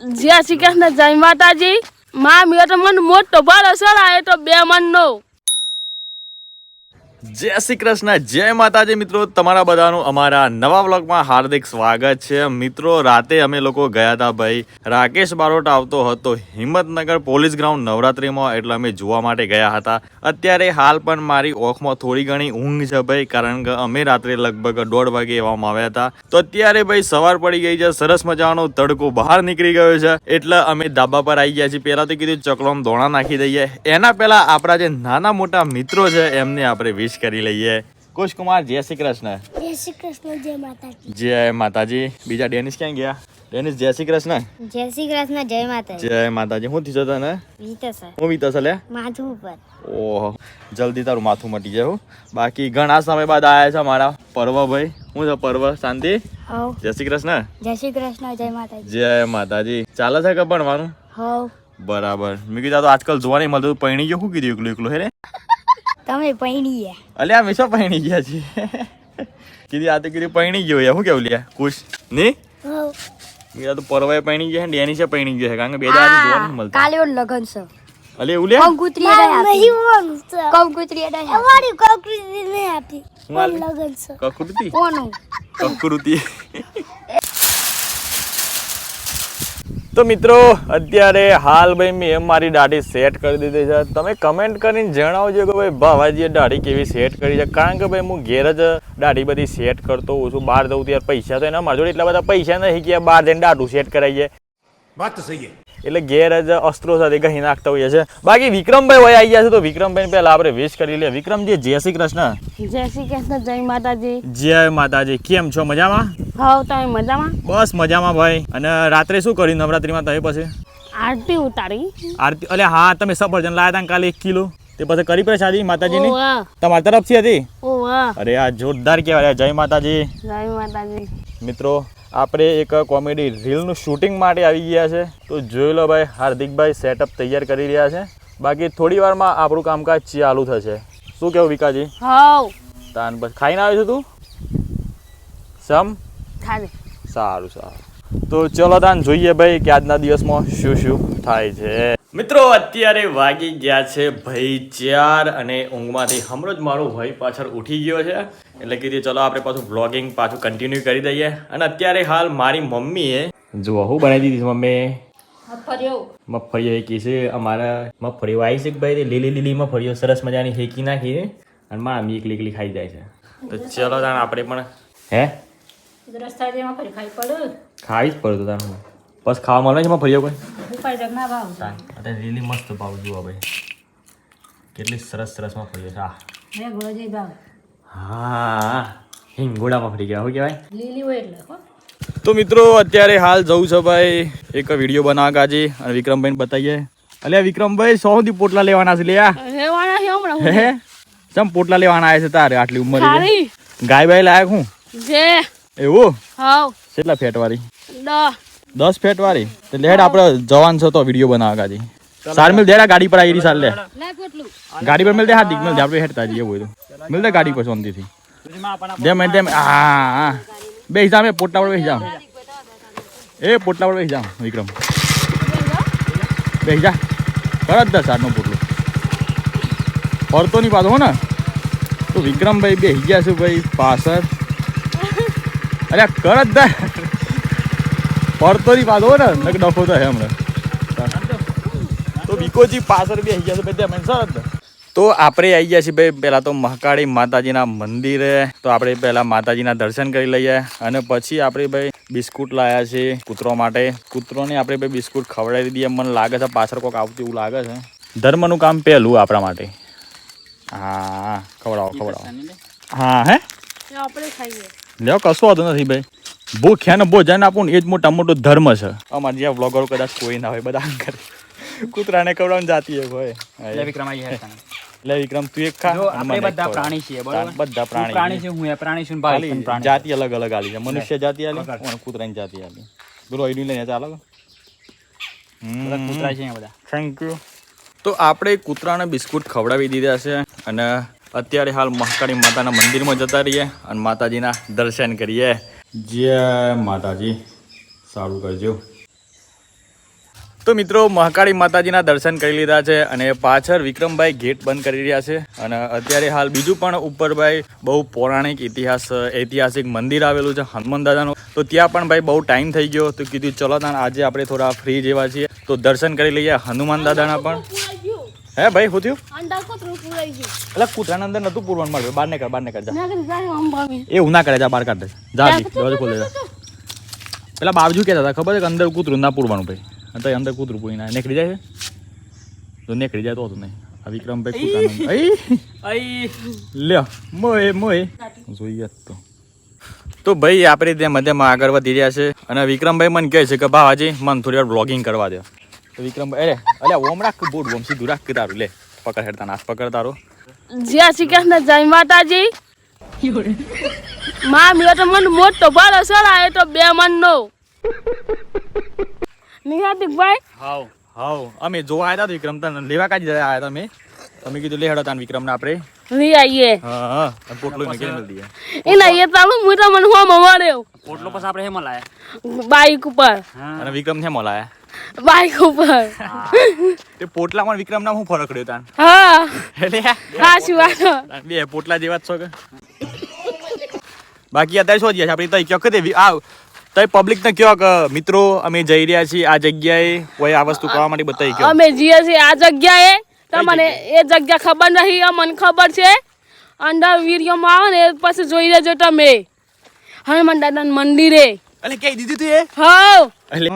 જય શ્રી કૃષ્ણ જય માતાજી, મા મેં તો મને મોટો ભાડો સડાય તો બે મન નો જય શ્રી કૃષ્ણ, જય માતાજી મિત્રો. તમારા બધાનું અમારા નવા બ્લોગમાં હાર્દિક સ્વાગત છે. મિત્રો, રાતે અમે લોકો ગયા હતા ભાઈ, રાકેશ બારોટ આવતો હતો હિંમતનગર પોલીસ ગ્રાઉન્ડ નવરાત્રીમાં, એટલે અમે જોવા માટે ગયા હતા. અત્યારે હાલ પણ મારી ઓખમાં થોડી ઘણી ઊંઘ છે ભાઈ, કારણ કે અમે રાત્રે લગભગ દોઢ વાગે એવામાં આવ્યા હતા. તો અત્યારે ભાઈ સવાર પડી ગઈ છે, સરસ મજાનો તડકો બહાર નીકળી ગયો છે, એટલે અમે ધાબા પર આવી ગયા છીએ. પહેલા તો કીધું ચકલોમ ધોણા નાખી દઈએ. એના પહેલા આપણા જે નાના મોટા મિત્રો છે, એમને આપણે વિશ કરી લઈએ. કુશ કુમાર જય શ્રી કૃષ્ણ. જય શ્રી કૃષ્ણ જય માતાજી. જય માતાજી. બીજા ડેનિસ ક્યાં ગયા? ડેનિસ જય શ્રી કૃષ્ણ. જય શ્રી કૃષ્ણ જય માતાજી. જય માતાજી. હું થયું તને? જીતે હું. વીતસ લે? માથું ઉપર. ઓહો. જલ્દી તારું માથું મટી જાય હો. બાકી ઘણા સમય બાદ આયા છે મારા પર્વ ભાઈ. હું છે પર્વ શાંતિ? જય શ્રી કૃષ્ણ. જય શ્રી કૃષ્ણ જય માતાજી. જય માતાજી. ચાલે છે કે ભણવાનું? હવ બરાબર. મેં કીધું તો આજકાલ જોવા નહીં મળતું પૈણી ગયો. શું કીધું એકલું એકલું હે રે? તમે પૈણી ગયા અલ્યા અમે શું પૈણી ગયા છીએ? કીધી આ તો કીધું પૈણી ગયો યાર શું કેવું લ્યા? ખુશ? ને? હવ. તો પરવાય પૈણી ગયા ડેની ને એની છે પૈણી ગયો છે કારણ કે બે દાડા જોવા નહીં મળતા. કાલે લગન છે. અલે એવું લે કંકુત્રી અડાય કંકુત્રી અડાય અમારી કંકુત્રી નહીં આપી. હું લગન છે. કકૃતિ? કોનું? કકૃતિ. તો મિત્રો, અત્યારે હાલ ભાઈ મેં મારી દાઢી સેટ કરી દીધી છે. તમે કમેન્ટ કરીને જણાવજો કે ભાઈ, ભાવાજીએ દાઢી કેવી સેટ કરી છે? કારણ કે ભાઈ, હું ઘેર જ દાઢી બધી સેટ કરતો હોઉં છું. બહાર જવું ત્યારે પૈસા તો એના મારા જોડે એટલા બધા પૈસા નહીં કે બહાર જઈને દાઢું સેટ કરાવીએ વાત સહી એટલે ઘેર જ અસ્ત્રો સાથે કહી નાખતા હોઈએ છે બાકી વિક્રમભાઈ વયા આવી ગયા છે તો વિક્રમભાઈ પહેલા આપણે વિશ કરી લઈએ. વિક્રમજી જય શ્રી કૃષ્ણ. જય શ્રી કૃષ્ણ જય માતાજી. જય માતાજી. કેમ છો? મજામાં? હા તમે મજામાં? બસ મજામાં ભાઈ. અને રાત્રે શું કર્યું નવરાત્રીમાં તમે પછી? આરતી ઉતારી. આરતી એટલે હા તમે સફરજન લાયા હતા કાલે એક કિલો. તે પછી કરી પ્રસાદી માતાજીની? ની તમારી તરફથી હતી? અરે આ જોરદાર કહેવાય. જય માતાજી. જય માતાજી. મિત્રો આપણે એક કોમેડી રીલનું શૂટિંગ માટે આવી ગયા છે. તો જોઈ લો ભાઈ હાર્દિકભાઈ સેટઅપ તૈયાર કરી રહ્યા છે. બાકી થોડી વારમાં આપણું કામકાજ ચાલુ થશે. શું કેવું વિકાજી? હાવ. તાન બસ ખાઈને આવ્યો છું તું? સમ? ખાલી સારું સારું. તો ચલો તાન જોઈએ ભાઈ કે આજના દિવસમાં શું શું થાય છે. મિત્રો અત્યારે વાગી ગયા છે ભાઈ ચાર અને ઊંઘમાંથી હમણાં જ મારો ભાઈ પાછળ ઉઠી ગયો છે. એટલે કીધું ચલો આપણે પાછું બ્લોગિંગ પાછું કન્ટિન્યુ કરી દઈએ. અને અત્યારે હાલ મારી મમ્મીએ જુઓ હું બનાવી દીધી મમ્મી મગફળીઓ. હેકી છે અમારા મગફળીઓ આવી છે કે ભાઈ લીલી લીલી મગફળીઓ સરસ મજાની હેકી નાખી અને મારા અમી એકલી એકલી ખાઈ જાય છે. તો ચલો તાણ આપણે પણ હે? ખાવી જ પડતું તારું બસ ખાવા મળે છે માં કોઈ? અરે રીલી મસ્ત ભાવ જુઓ ભાઈ કેટલી સરસ સરસમાં ફર્યો છે હા હિંગોડામાં ફરી ગયા કહેવાય તો મિત્રો અત્યારે હાલ જવું છે ભાઈ એક વીડિયો બનાવ કાજી અને વિક્રમભાઈને બતાવીએ. અલ્યા વિક્રમભાઈ સો સુધી પોટલા લેવાના છે લ્યા? છે હમણાં હે ચમ પોટલા લેવાના આવ્યા છે તારે આટલી ઉંમર ગાય બાય લાયક હું? જે. એવું? હવ. કેટલા ફેટ વાળી દસ ફેટ વાળી? તો લેડ આપણે જવાન છો તો વીડિયો બનાવવા કાજી. સાર મિલ દેરા ગાડી પર આવી સાર લે ગાડી પર મિલ દે હા દીક મિલ દે આપણે હેડતા જઈએ બોય તો. મિલ દે ગાડી પર શાંતિથી. જેમ તેમ હા હા. બે હિસાબ એ પોટલા પર બે જાવ એ પોટલા પર બે જાવ વિક્રમ. બે જા કર જ દસ સારનું પોટલું. ફરતો નહીં પાછો હો ને. તો વિક્રમભાઈ બે ગયા છે ભાઈ પાછળ. અરે કર જ નહીં પાછો ને નક ડફો તો હમણાં. તો વિકોજી પાછળ બી આવી ગયા છે ભાઈ ત્યાં સરસ તો આપણે આવી ગયા છીએ ભાઈ પહેલાં તો મહાકાળી માતાજીના મંદિરે. તો આપણે પહેલાં માતાજીના દર્શન કરી લઈએ અને પછી આપણે ભાઈ બિસ્કુટ લાયા છે કૂતરો માટે. કૂતરોને આપણે ભાઈ બિસ્કુટ ખવડાવી દઈએ મને લાગે છે પાછળ કોઈક આવતું એવું લાગે છે. ધર્મનું કામ પહેલું આપણા માટે. હા ખવડાવો ખવડાવો. હા હે? આપણે ખાઈએ. લેવો કશો વાંધો નથી ભાઈ. ભૂખ્યાને ભોજન આપવું ને એ જ મોટા મોટો ધર્મ છે. અમારે જ્યાં વ્લોગરો કદાચ કોઈ ના હોય બધા કરે. કૂતરાને ખવડાવવાની જાતી હોય. એટલે વિક્રમ આવી લે વિક્રમ તું એક ખા આપણે બધા પ્રાણી છીએ બરાબર? બધા પ્રાણી પ્રાણી છે. હું એ પ્રાણી છું ને ભાઈ પ્રાણી જાતિ અલગ અલગ આલી છે. મનુષ્ય જાતિ આલી અને કૂતરાની જાતિ આલી. બોલો આઈડી લઈને ચાલો. કૂતરા છે બધા. થેન્ક યુ તો આપણે કૂતરાને બિસ્કુટ ખવડાવી દીધા છે અને અત્યારે હાલ મહાકાળી માતાના મંદિરમાં જતા રહીએ અને માતાજીના દર્શન કરીએ. જય માતાજી. સારું કરજો. તો મિત્રો, મહાકાળી માતાજીના દર્શન કરી લીધા છે અને પાછળ વિક્રમભાઈ ગેટ બંધ કરી રહ્યા છે. અને અત્યારે હાલ બીજું પણ ઉપરભાઈ બહુ પૌરાણિક ઇતિહાસ, ઐતિહાસિક મંદિર આવેલું છે, હનુમાન દાદાનું. તો ત્યાં પણ ભાઈ બહુ ટાઈમ થઈ ગયો. તો કીધું, ચલો તાન, આજે આપણે થોડા ફ્રી જેવા છીએ. તો દર્શન કરી લઈએ હનુમાન દાદાના પણ. હે ભાઈ શું થયું? અંડા કોતરું પુરાઈ ગયું. એટલે કૂતરાના અંદર નતું પૂરવાનું મળ્યું. બહાર નીકળ કર બહાર નીકળ કર જા. ના કરી જાય અંબાવી એવું ના કરે જા બહાર કાઢ દે. જા દરવાજો ખોલી દે. પેલા બાવજુ કહેતા હતા ખબર છે કે અંદર કૂતરું ના પૂરવાનું ભાઈ? અને તો અંદર કૂતરું પૂરી ના નીકળી જાય છે? તો નીકળી જાય તો હતું નહીં. આ વિક્રમભાઈ કૂતરાનું અઈ. લ્યો મોય મોય. જોઈએ તો. તો ભાઈ આપણે તે મધ્યમાં આગળ વધી રહ્યા છે. અને વિક્રમભાઈ મને કહે છે કે ભાવાજી મને થોડી વાર બ્લોગિંગ કરવા દો તો વિક્રમભાઈ અરે અરે ઓમ રાખ બોટ ઓમ સીધું રાખ કે તારું લે પકડ હેડતા નાશ પકડ તારો. જ્યાં શ્રી કૃષ્ણ જય માતાજી. મા મેં તો મને મોટો ભાડો ચડાયો તો બે મન નો નિહાતિક ભાઈ? હાવ. હાવ. અમે જોવા આવ્યા હતા વિક્રમ તને લેવા કાઢી આવ્યા હતા અમે તમે કીધું લે હેડો તાન વિક્રમને આપણે. રી આઈએ. હા હા પોટલો મેં મળી દઈએ એના એ તાલુ હું તો મને હોમ મળ્યો. પોટલો પછી આપણે હેમાં લાયા? બાઈક ઉપર. અને વિક્રમ છે મોલાયા બાઈક ઉપર. તે પોટલામાં વિક્રમ નામ શું ફરક રહ્યો તાન? હા. એટલે હા શું બે પોટલા જેવા જ છો કે? બાકી અત્યારે શું છે? આપણે તઈ કયો કે આ તઈ પબ્લિક ને કયો કે મિત્રો અમે જઈ રહ્યા છીએ આ જગ્યાએ કોઈ આ વસ્તુ કરવા માટે બતાવી કયો? અમે જઈએ છીએ આ જગ્યાએ. તમને એ જગ્યા ખબર નહીં મને ખબર છે. અંદર વિડીયોમાં આવે ને પછી જોઈ લેજો તમે. હનુમાન દાદાનું મંદિરે. એટલે કઈ દીધું તું એ? હા એટલે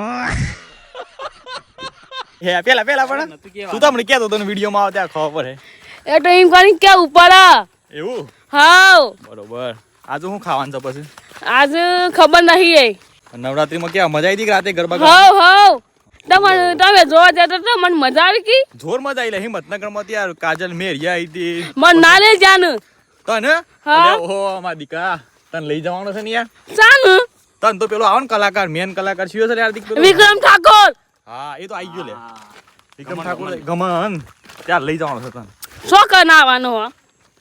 હે પેલા પેલા પણ. તું તો કહેતો તને વીડિયો માં આવતા ખબર પડે. એ તો એમ કરીને કે પડે એવું? હાવ બરોબર. આજે હું ખાવાનું છે પછી? આજે ખબર નહીં એ. નવરાત્રીમાં કેવા મજા આવી રાતે ગરબા? હાવ હાવ તમને તમે જોવા જતો તો મને મજા આવી કી જોર મજા આવી લે હિંમતનગરમાં ત્યાં કાજલ મેરિયા આવી હતી. મને ના લે જાન. તને? હા. ઓહો અમાર દીકરા તને લઈ જવાનો છે ને યાર? ચાન તન તો પેલો આવન કલાકાર મેન કલાકાર. છે સર હાર્દિક પેલો. વિક્રમ ઠાકોર! હા એ તો આવી ગયો લે. વિક્રમ ઠાકોર ગમન. ત્યાં લઈ જવાનો છે તન. શો કરના આવવાનો હા?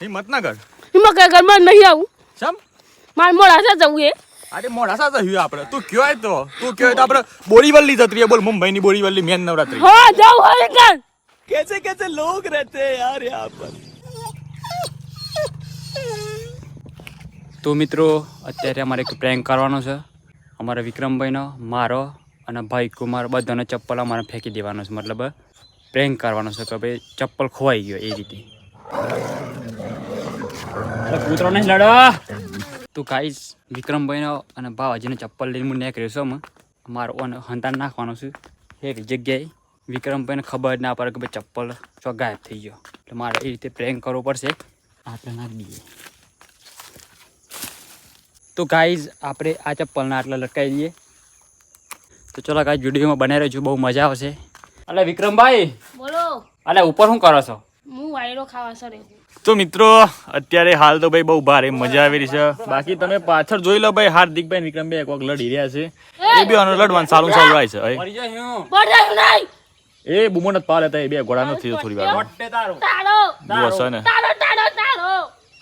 હિંમત ના કર હિંમત કર ઘરમાં નહીં આવું. સમ માર મોડાસા જવું એ અરે મોડા મોડાસા જવું આપણે. તું કયો આય તો? તું કયો તો? આપણે બોરીવલ્લી જતરી બોલ મુંબઈ ની બોરીવલી મેન નવરાત્રી. હા જાવ હવે કર કેસે કેસે લોગ રહેતે હે યાર યહાં પર. તો મિત્રો અત્યારે અમારે એક પ્રેન્ક કરવાનો છે. અમારા વિક્રમભાઈનો મારો અને ભાઈ કુમાર બધાનો ચપ્પલ અમારે ફેંકી દેવાનો છે મતલબ પ્રેન્ક કરવાનો છે કે ભાઈ ચપ્પલ ખોવાઈ ગયો એ રીતે. કૂતરો નહીં લડો! તું ગાઈસ વિક્રમભાઈનો અને ભાવાજીનો ચપ્પલ લઈને હું નીકળ્યો છું મારો ઓન હંતાન નાખવાનો છું. એવી જગ્યાએ વિક્રમભાઈને ખબર ના પડે કે ભાઈ ચપ્પલ ચો ગાયબ થઈ ગયો. એટલે મારે એ રીતે પ્રેન્ક કરવો પડશે. આપણે નાખી દઈએ. તો ગાઈઝ આપણે આ ચપ્પલના આટલા લટકાવી દઈએ. તો ચલો ગાઈઝ વિડીયોમાં બનાવી રહ્યો છું બહુ મજા આવશે. અલે વિક્રમભાઈ બોલો. અલે ઉપર શું કરો છો? હું વાયરો ખાવા સરે. તો મિત્રો અત્યારે હાલ તો ભાઈ બહુ ભારે મજા આવી રહી છે. બાકી તમે પાછળ જોઈ લો ભાઈ હાર્દિકભાઈ વિક્રમભાઈ વિક્રમભાઈ કોક લડી રહ્યા છે. એ! બી અનુ લડવાનું સારું સારું આવે છે એ બુમો નથી પાડે એ બે ઘોડા નથી થોડી વાર. તારું. તારો. જુઓ છે ને. તારો તારો.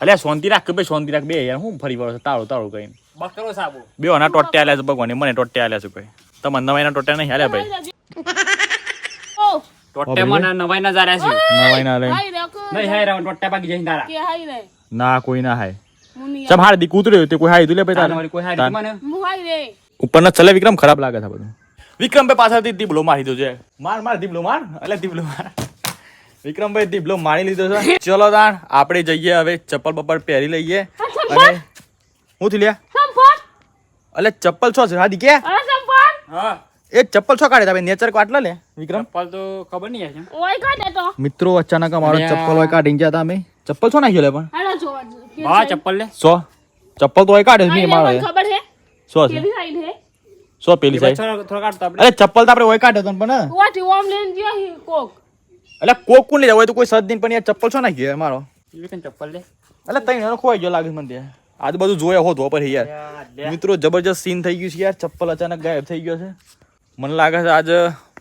અલ્યા શાંતિ રાખ કે ભાઈ શાંતિ રાખ બે યાર હું ફરી વળો તાળો તાળો કઈ બકરો સાબુ. બે ઓના ટોટે આલ્યા છે ભગવાન મને ટોટે આલ્યા છે ભાઈ. તમને નવાઈના ટોટે નહીં હાલ્યા ભાઈ. ઓ ટોટ્ટે મને નવાઈ ના જાર્યા છે. નવાઈ ના લઈ હાઈ રાખો. નહીં હાય રાવ ટોટ્ટે બાકી જઈને તારા. કે હાય રે. ના કોઈ ના હાય. હું નહીં ચમ હાર દી કૂતરે તે કોઈ હાય દુલે લે ભાઈ તારા? કોઈ હાય મને? હું હાય રે. ઉપરના ચલે વિક્રમ ખરાબ લાગે છે બધું. વિક્રમભાઈ પાછળથી દીબલો મારી દો છે. માર માર દીબલો માર એટલે દીબલો માર વિક્રમભાઈ દીપલો માણી લીધો છે. ચલો તાણ આપણે જઈએ હવે ચપ્પલ બપ્પલ પહેરી લઈએ. અને હું થી લ્યા? સંપર્ક ચપ્પલ છો છે હા દી કે હા. એ ચપ્પલ છો કાઢે તમે નેચર કાટલા લે વિક્રમ. ચપ્પલ તો ખબર નહીં છે ઓય કાઢે તો. મિત્રો અચાનક અમારો ચપ્પલ હોય કાઢીને ગયા હતા અમે. ચપ્પલ છો નાખ્યો લે પણ? હાલો જોવા હા ચપ્પલ લે. સો. ચપ્પલ તો હોય કાઢે નહીં મારો. ખબર છે? સો છે. પેલી સાઈડ હે સો પેલી સાઈડ. થોડા કાઢતો આપણે. અરે ચપ્પલ તો આપણે હોય કાઢે તો પણ વાટી ઓમ લેન જ્યો કોક. એટલે કોક કોણ લઈ હોય તો કોઈ સદ દિન પણ યાર ચપ્પલ છો યાર મારો. ચપ્પલ લે? એટલે તઈ એનો ખોવાઈ ગયો લાગે મને ત્યાં. આજ બધું જોયા હો ધોપર યાર. મિત્રો જબરજસ્ત સીન થઈ ગયું છે યાર. ચપ્પલ અચાનક ગાયબ થઈ ગયો છે. મને લાગે છે આજ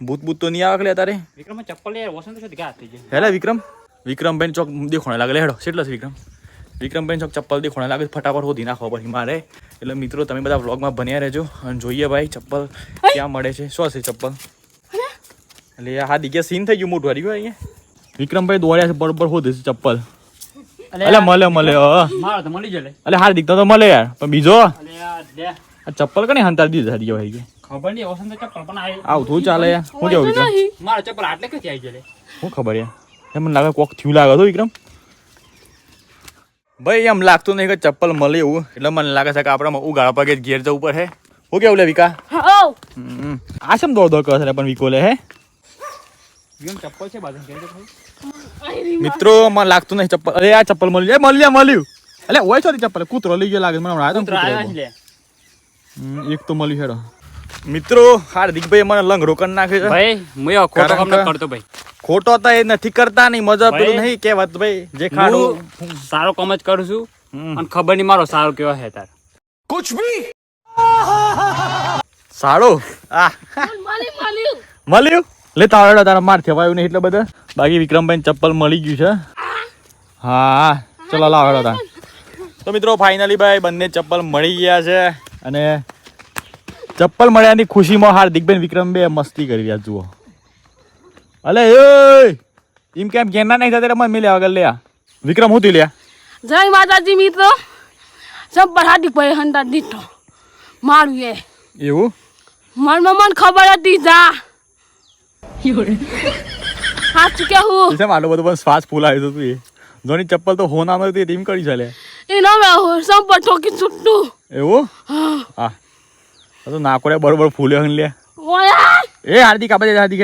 ભૂત ભૂત તો નહીં આવે લે તારે? વિક્રમ ચપ્પલ લે વસંત છે ગયા થઈ ગયો હેલા વિક્રમ. વિક્રમભાઈ ચોક દેખોણે લાગે. હેડો કેટલા છે વિક્રમ? વિક્રમભાઈ ચોક ચપ્પલ દેખોણે લાગે ફટાફટ હોધી નાખવા પડે મારે. એટલે મિત્રો તમે બધા વ્લોગમાં બન્યા રહેજો. અને જોઈએ ભાઈ ચપ્પલ ક્યાં મળે છે. શું છે ચપ્પલ? એટલે આ હા દીગે સીન થઈ ગયું મોટું હારી ગયું અહીંયા. વિક્રમભાઈ દોડ્યા છે બરોબર હોદે છે ચપ્પલ. એટલે મળે મળે હ. મારો તો મળી જલે એટલે હાર દીકતો તો મળે યાર પણ બીજો? આ અલે ચપ્પલ કને હંતાર દીધું હારી ભાઈ કે ખબર નહીં ઓસન ચપ્પલ પણ આવી આવું થોડું ચાલે યાર. હું કેવું વિક્રમ? મારો ચપ્પલ આટલે કે આવી જલે શું ખબર યાર? એમ મને લાગે કોક થયું લાગે તો વિક્રમ. ભાઈ એમ લાગતું નહીં કે ચપ્પલ મળે એવું એટલે મને લાગે છે કે આપણે ઉગાડા પગે જ ઘેર જવું પડે હું. કેવું લે વિકા? હો. આ શેમ દોડ દોડ કરે પણ વિકો લે હે? ચપ્પલ છે બાજુ મિત્રો મને લાગતું નહીં ચપ્પલ. અરે આ ચપ્પલ મળ્યું એ મળ્યું મળ્યું. એટલે હોય છો ચપ્પલ. કૂતરો લઈ ગયો લાગે મને હમણાં એક તો મળ્યું હેડો. મિત્રો હાર્દિકભાઈ મને લંગ કરી નાખે છે. ભાઈ હું ખોટો કામ ન કરતો ભાઈ. ખોટો તો એ નથી કરતા નહીં મજા પેલું નહીં કહેવત ભાઈ. જે ખાડું. સારો કામ જ કરું છું અને ખબર નહીં મારો સારો કેવો હે તાર. સાડો આ મળી મળ્યું મળ્યું? લે તારા તારા માર થવાયું નહીં એટલે બધા. બાકી વિક્રમભાઈ ચપ્પલ મળી ગયું છે. હા ચલો લાવ હેડો તાર તો મિત્રો ફાઇનલી ભાઈ બંને ચપ્પલ મળી ગયા છે અને ચપ્પલ મળ્યાની ખુશીમાં હાર્દિકભાઈ વિક્રમભાઈ મસ્તી કરી રહ્યા જુઓ. અલે એ એમ કેમ ગેના નહીં થતા મને મિલ્યા વગર લે. વિક્રમ હું તી લ્યા? જય માતાજી મિત્રો. ચપ્પલ હાથી ભાઈ હંતા દીઠો. મારું એ. એવું? મનમાં મન ખબર હતી જા. સાચું ચૂક્યા હું બધું આટલો બધો પણ શ્વાસ ફૂલાયો તું એ ધોની ચપ્પલ તો હોનામાં હતી ટીમ કરી ચાલે એ નવે સંપર ઠોકી છૂટું એવું હા તો નાકોરે બરોબર ફૂલ્યો હન લે એ હાર્દિક આપણે હાર્દિક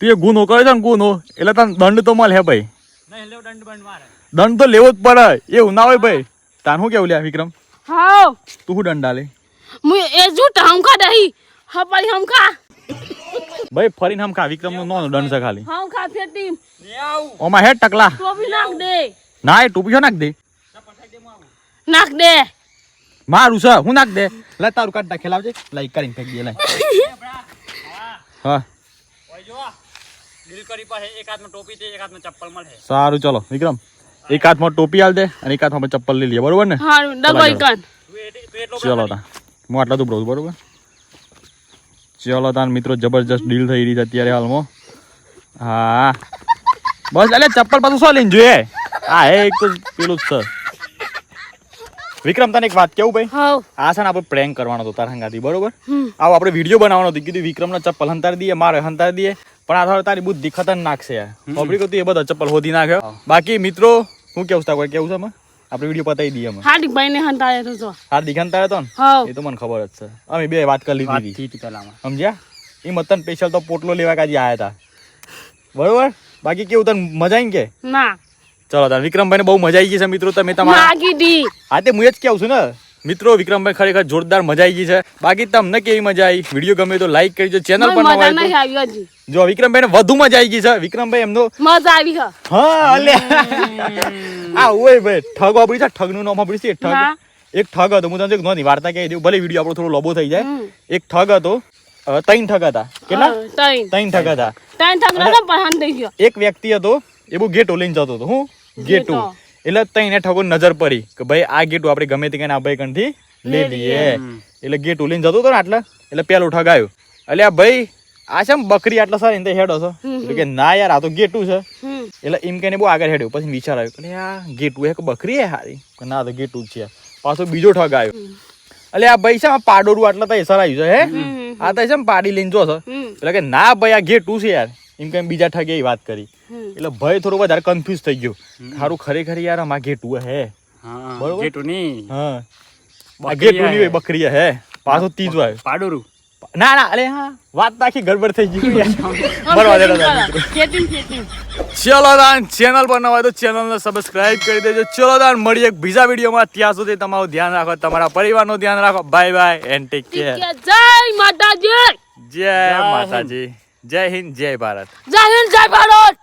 તું એ ગુનો કર્યો છે ને ગુનો એટલે તને દંડ તો મળે ભાઈ દંડ બંડ મારે દંડ તો લેવો જ પડે એવું ના હોય ભાઈ તાન શું કેવું લ્યા વિક્રમ હા તું શું દંડ આલે મુ એ જૂઠ હમખા દહી હપાઈ હમખા ભાઈ ફરીને હમ ખા વિક્રમ નો દંડ છે ખાલી. હમખા ફેટી. ઓમાં હેડ ટકલા. ટોપી નાખ દે. ના એ ટોપી નાખ દે? નાખ દે. મારું છે હું નાખ દે? લે તારું કાઢ નાખે લાવજે. લાઈક કરીને ફેંક દે લાઈ. હા. ઓય જો દિલ કરી પાસે એક હાથમાં ટોપી છે ચપ્પલ સારું ચલો વિક્રમ. એક હાથમાં ટોપી આલ દે અને એક હાથમાં ચપ્પલ લઈ લઈએ બરોબર ને? ચલો હું આટલા તો બરોબર? ચલો તાન મિત્રો જબરજસ્ત ડીલ થઈ રહી છે અત્યારે હાલમાં. હા. બસ એટલે ચપ્પલ પાછું શું લઈને જોઈએ? હા હે એક તો પેલું જ છે. વિક્રમ તને એક વાત કેવું ભાઈ? આ છે ને આપણે પ્રેન્ક કરવાનો હતો તારા હંગાથી બરોબર? આવો આપણે વીડિયો બનાવવાનો હતો. કીધું વિક્રમને ચપ્પલ હંતારી દઈએ મારે હંતારી દઈએ પણ આ થોડી તારી બુદ્ધિ ખતરનાક છે યાર. પબ્લિક હતું એ બધા ચપ્પલ હોધી નાખ્યો. બાકી મિત્રો હું કેવું તા કોઈ કેવું છે આપણે વીડિયો પતાવી દઈએ અમે હાર્દિક ભાઈ ને હંતાય તો જો. હાર્દિક હંતાયો તો ને? એ તો મને ખબર જ છે. અમે બે વાત કરી લીધી હતી. પેલામાં સમજ્યા? એ મતન સ્પેશિયલ તો પોટલો લેવા કાજી આયા હતા બરોબર? બાકી કેવું તને મજા આવી કે? ના. ચલો તાર વિક્રમભાઈને બહુ મજા આવી ગઈ છે મિત્રો. તમે તમારા માગી દી. હા તે હું જ કેવું છું ને. મિત્રો વિક્રમભાઈ ખરેખર જોરદાર મજા આવી ગઈ છે. બાકી તમને કેવી મજા આવી વીડિયો ગમે તો લાઈક કરજો ચેનલ પર નવા મજા હોય નહીં તો આવી હજી. જો વિક્રમભાઈને વધુ મજા આવી ગઈ છે. વિક્રમભાઈ એમનો મજા આવી હા. અલે આ ઓય ભાઈ ઠગ વાપરી છે ઠગનું નામ વાપરી છે ઠગ. એક ઠગ હતો હું તમને એક નાની વાર્તા કહી દઉં. ભલે વીડિયો આપણો થોડો લોબો થઈ જાય. એક ઠગ હતો ત્રણ ઠગ હતા. કેટલા? હા, ત્રણ. ત્રણ ઠગ હતા. ત્રણ થક નતો પણ થઈ ગયો. એક વ્યક્તિ હતો એ બહુ ગેટો લઈને જતો હતો હું? ગેટુ. એટલે તઈને ઠગો નજર પડી કે ભાઈ આ ગેટુ આપણે ગમે તે કઈને આ ભાઈ કંઠી લઈ લઈએ. એટલે ગેટુ લઈને જતો હતો ને આટલા એટલે પેલો ઠગ આવ્યો. એટલે આ ભાઈ આ છે બકરી આટલા સારી હેડો છો. કે ના યાર આ તો ગેટુ છે. એટલે એમ કહીને બહુ આગળ હેડ્યો. પછી વિચાર આવ્યો એટલે આ ગેટુ એક બકરી હે હારી? ના તો ગેટુ છે. પાછો બીજો ઠગ આવ્યો. એટલે આ ભાઈ છે પાડોરું આટલા તો એસર આવ્યું છે હે? આ તો છે પાડી લઈને જોશો છો. એટલે કે ના ભાઈ આ ગેટુ છે યાર. એમ કઈ બીજા ઠગે એ વાત કરી. એટલે ભાઈ થોડો વધારે કન્ફ્યુઝ થઈ ગયો. સારું ખરેખર યાર આમાં ગેટુ હે. બરોબર. જેટું નહીં. હા. ગેટુ ની હે. બકરી હે. પાછો ત્રીજો આવ્યો. પાડોરું. ના ના અરે હા વાત આખી ગડબડ થઈ ગઈ ચલો દાન ચેનલ પર નવા હોય તો ચેનલને સબસ્ક્રાઇબ કરી દેજો. ચલો દાન મળીએ એક બીજા વિડીયોમાં. ત્યાં સુધી તમારું ધ્યાન રાખો તમારા પરિવારનું ધ્યાન રાખો. Bye bye and take care જય માતાજી. જય માતાજી. જય હિન્દ જય ભારત. જય હિન્દ જય ભારત.